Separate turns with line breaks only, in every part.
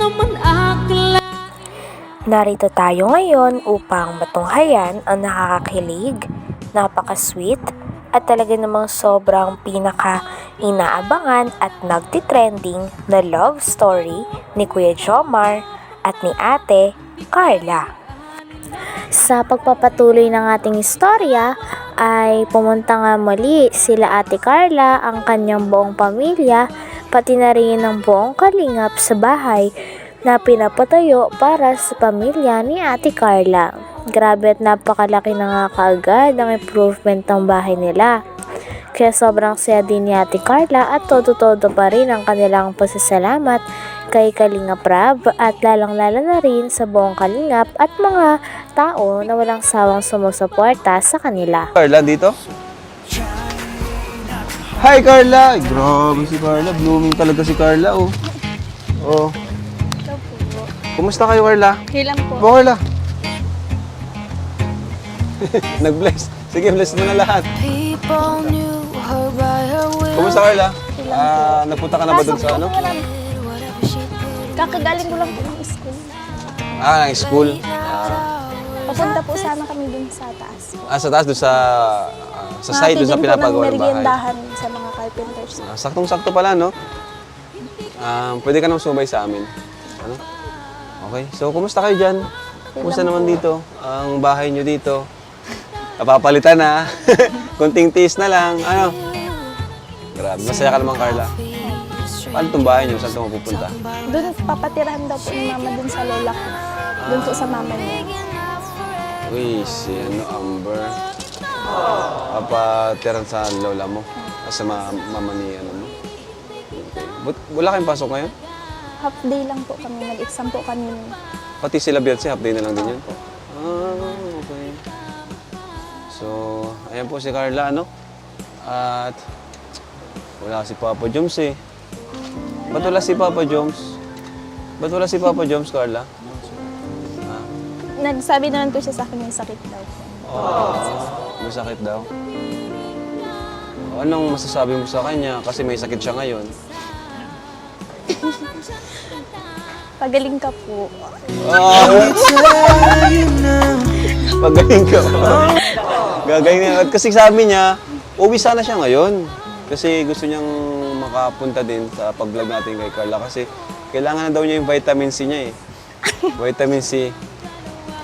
naman akla
Narito tayo ngayon upang matunghayan ang nakakakilig, napaka-sweet, at talaga namang sobrang pinaka-inaabangan at nagtitrending na love story ni Kuya Jomar at ni Ate Carla. Sa pagpapatuloy ng ating istorya ay pumunta nga muli sila Ate Carla, ang kanyang buong pamilya, pati na rin ang buong kalingap sa bahay na pinapatayo para sa pamilya ni Ate Carla. Grabe at napakalaki na nga kaagad ang improvement ng bahay nila. Kaya sobrang saya din ni Ate Carla at todo-todo pa rin ang kanilang pasasalamat kay Kalingap Rab at lalang-lala na rin sa buong Kalingap at mga tao na walang sawang sumusuporta sa kanila.
Carla dito? Hi Carla! Ay, grabe si Carla. Blooming talaga si Carla oh. Oh. Kumusta kayo Carla?
Okay lang po.
Bo Carla. Nag-bless. Sige, bless mo na lahat. Kumusta Carla? Ah, nagpunta ka na ba dun sa ano?
Kakagaling ko lang po ng school.
Ah, ng school. Ah,
Papunta po sana kami dun sa taas.
ah, sa taas, dun sa, sa side, sa pinapagawa ng bahay.
sa mga carpenters.
Ah, saktong-sakto pala, no? Um, pwede ka nang sumay sa amin. Ano? Okay. So, kumusta kayo dyan? Kumusta naman dito? Ang bahay nyo dito? Napapalitan na. Kunting tiis na lang. Ano? Grabe. Masaya ka naman, Carla. Paano itong bahay nyo? Saan ito mapupunta?
Doon papatirahan daw po ni mama dun sa lola ko. Doon po sa mama niya.
Uy, si ano, Amber. Papatiran sa lola mo. Ah, Sa ma- mama ni ano mo. Okay. But, wala kayong pasok ngayon?
Half day lang po kami. Nag-exam po kami.
Pati sila Beyonce, half day na lang din yun. Ah, okay. So, ayan po si Carla, ano? At wala si Papa Joms eh. Ba't wala si Papa Joms? Ba't wala si Papa Joms, Carla?
Nagsabi naman po siya sa akin may sakit daw po.
may sakit daw. Anong masasabi mo sa kanya? Kasi may sakit siya ngayon.
Pagaling ka po.
Ah! Pagaling ka pa. Gagaling na. At kasi sabi niya, uwi sana siya ngayon. Kasi gusto niyang makapunta din sa pag-vlog natin kay Carla. Kasi kailangan na daw niya yung vitamin C niya eh. Vitamin C.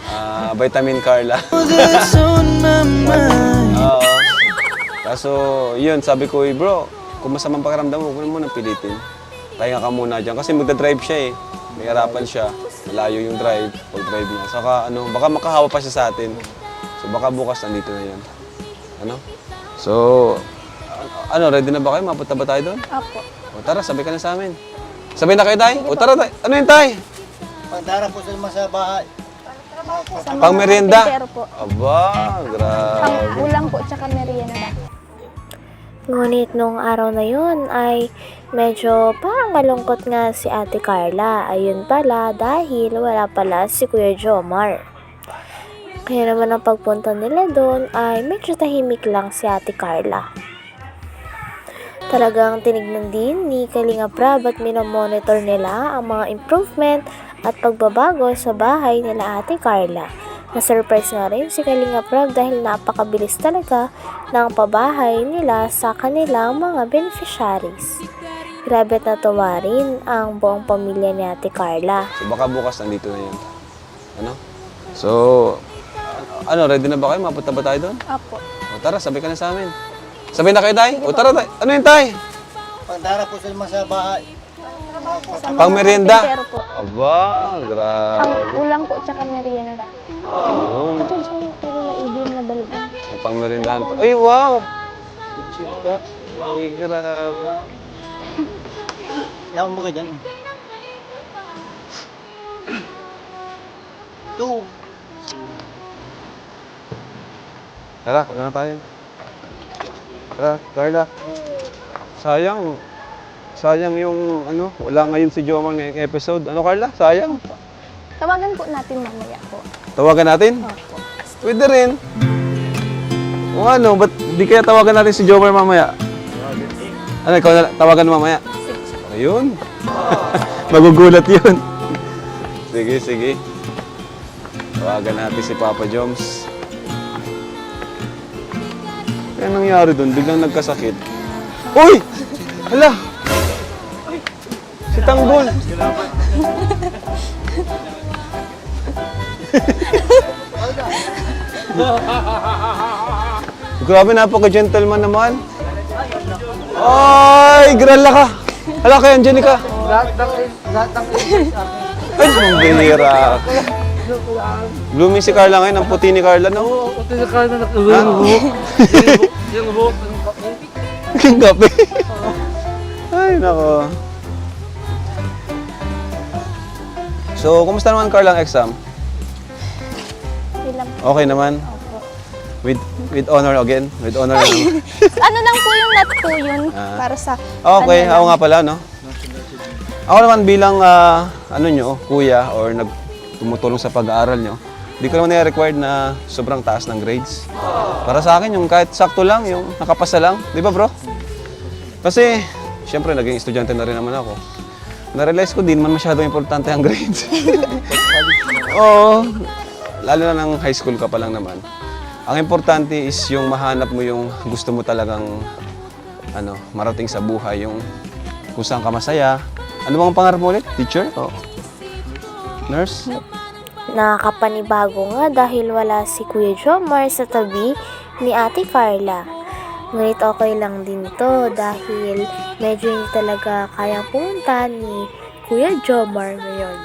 Ah, vitamin Carla. Oo. Kaso, yun, sabi ko, "Eh, bro, kung masamang pakiramdam mo, huwag mo nang pilitin. Pahinga ka muna dyan. Kasi magdadrive siya eh. May harapan siya. Malayo yung drive, pag-drive niya. Saka ano, baka makahawa pa siya sa atin. So baka bukas nandito na yan. Ano? So, ano, ready na ba kayo? Mapunta ba tayo doon?
Apo.
O tara, sabay ka na sa amin. Sabay na kayo, tay? O tara, tay. Ano yun, tay?
Pagdara po sila sa bahay.
Sa mga
Pang merienda?
carpentero po.
Aba, grabe.
Pang ulang po tsaka merienda.
Ngunit nung araw na yun ay medyo parang malungkot nga si Ate Carla. Ayun pala dahil wala pala si Kuya Jomar. Kaya naman ang pagpunta nila doon ay medyo tahimik lang si Ate Carla. Talagang tinignan din ni Kalinga Prab at minomonitor nila ang mga improvement at pagbabago sa bahay nila Ate Carla. Na-surprise nga rin si Kalinga Prab dahil napakabilis talaga ng pabahay nila sa kanilang mga beneficiaries. Grabe at natuwa rin ang buong pamilya ni Ate Carla.
So baka bukas nandito na yan. Ano? So, ano, ready na ba kayo? Mapunta ba tayo doon?
Apo.
O tara, sabay ka na sa amin. Sabay na kayo, tay? O tara, tay. Ano yun, tay?
Pagdara po sila sa bahay.
Sa mga
Pang merienda?
po.
Aba, grabe.
Pang ulang po tsaka merienda.
Yun.
Ito siya pero naibig na dalawa.
May pangmerindahan pa. Ay, wow! Chika. Ay, grabe.
Yaman mo ka dyan. Two.
Tara, wala na tayo. Tara, Carla. Sayang. Sayang yung, ano, wala ngayon si Jomar ngayong episode. Ano, Carla? Sayang.
Tawagan po natin mamaya po.
Tawagan natin?
Opo.
Pwede rin. O ano, ba't di kaya tawagan natin si Jomar mamaya? Ano, ikaw na, tawagan mamaya? Ayun. Magugulat yun. Sige, sige. Tawagan natin si Papa Joms. Ano nangyari doon? Biglang nagkasakit. Uy! Hala! Si Tanggol! Grabe, napaka-gentleman naman. Ay, grala ka! Hala kay Angelica!
Lahat ng, lahat ng
Ay, ang bihira. Blooming si Carla ngayon, ang puti ni Carla, no?
Pati na kaya na nakawin yung buhok. Yung buhok ng kape.
Yung kape. Ay, nako. So, kumusta naman Carla ang exam? Okay naman?
po.
With with honor again? With honor naman.
ano lang po yung not po yun
Ah.
para sa...
Okay,
ano
ako
lang.
nga pala, no? Ako naman bilang, ah, ano nyo, kuya, or nag tumutulong sa pag-aaral nyo, di ko naman na-required na sobrang taas ng grades. Para sa akin, yung kahit sakto lang, yung nakapasa lang. Di ba, bro? Kasi, syempre, naging estudyante na rin naman ako. Na-realize ko, di naman masyado importante ang grades. Oo, lalo na ng high school ka pa lang naman. Ang importante is yung mahanap mo yung gusto mo talagang ano, marating sa buhay, yung kung saan ka masaya. Ano bang pangarap mo ulit? Teacher? O nurse?
Nakakapanibago nga dahil wala si Kuya Jomar sa tabi ni Ate Carla. Ngunit okay lang din to dahil medyo hindi talaga kayang pumunta ni Kuya Jomar ngayon.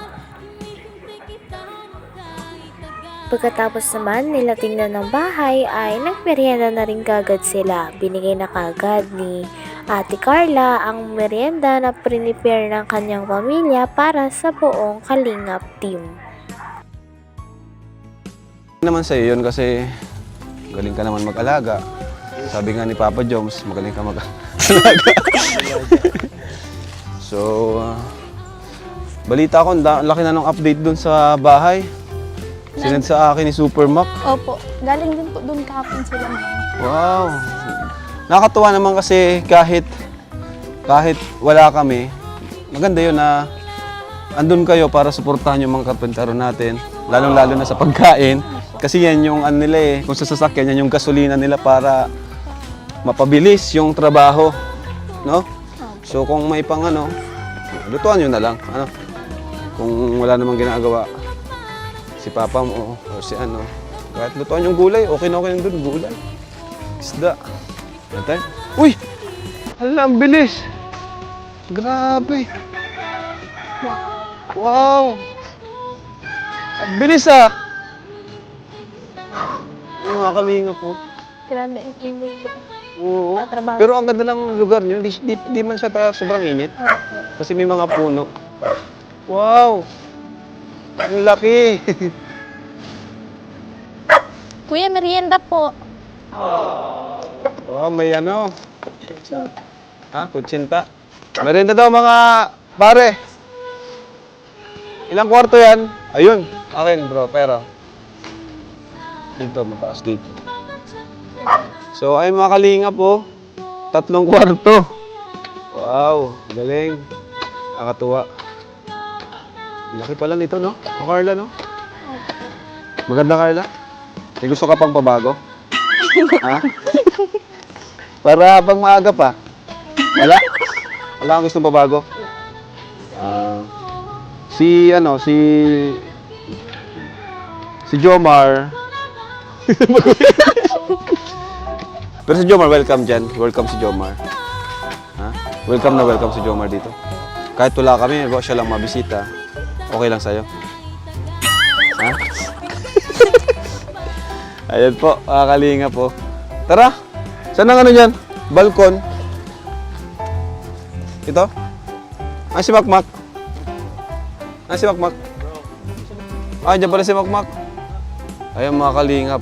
Pagkatapos naman nila tingnan ng bahay ay nagmerienda na rin kagad sila. Binigay na kagad ni Ate Carla ang merienda na prepare ng kanyang pamilya para sa buong Kalingap team.
Naman sa'yo yun kasi galing ka naman mag-alaga. Sabi nga ni Papa Joms, magaling ka mag-alaga. so, ah, balita ko, ang da- ang laki na ng update dun sa bahay. Sinend sa akin ni Supermac.
Opo, galing din po doon kahapon sila mama.
Wow! Nakakatuwa naman kasi kahit kahit wala kami, maganda yun na andun kayo para suportahan yung mga karpentero natin, lalong-lalo na sa pagkain. Kasi yan yung ano nila eh, kung sa sasakyan, yan yung gasolina nila para mapabilis yung trabaho. No? So kung may pang ano, lutuan nyo na lang. Ano? Kung wala namang ginagawa, si papa mo o si ano, kahit lutuan yung gulay, okay na okay na dun, gulay. Isda. Natin. Uy! Hala, ang bilis! Grabe! Wow! Ang bilis ah! Yung mga kalinga po.
Grabe, yung
Oo.
Trabaho.
Pero ang ganda lang ng lugar nyo. Di, di, di man siya ta- sobrang init. Kasi may mga puno. Wow! Ang laki!
Kuya, merienda po.
Oh, may ano. Ha? Kutsinta. Merinda daw mga pare. Ilang kwarto yan? Ayun. Akin bro, pero. Dito, mataas dito. So, ay mga kalinga po. Tatlong kwarto. Wow, galing. Nakatuwa. Laki pala nito, no? O Carla, no? Maganda, Carla. May gusto ka pang pabago? ha? Para habang maaga pa. Wala? Wala kang gustong pabago? Ah, si, ano, si... Si Jomar. Pero si Jomar, welcome dyan. Welcome si Jomar. Ha? Welcome na welcome si Jomar dito. Kahit wala kami, siya lang mabisita. Okay lang sa'yo. Ha? Ayan po, makakalinga po. Tara! Saan ang ano dyan? Balkon. Ito? Ah, si Makmak. Ah, si Makmak. Ah, dyan pala si Makmak. Ayan mga kalingap.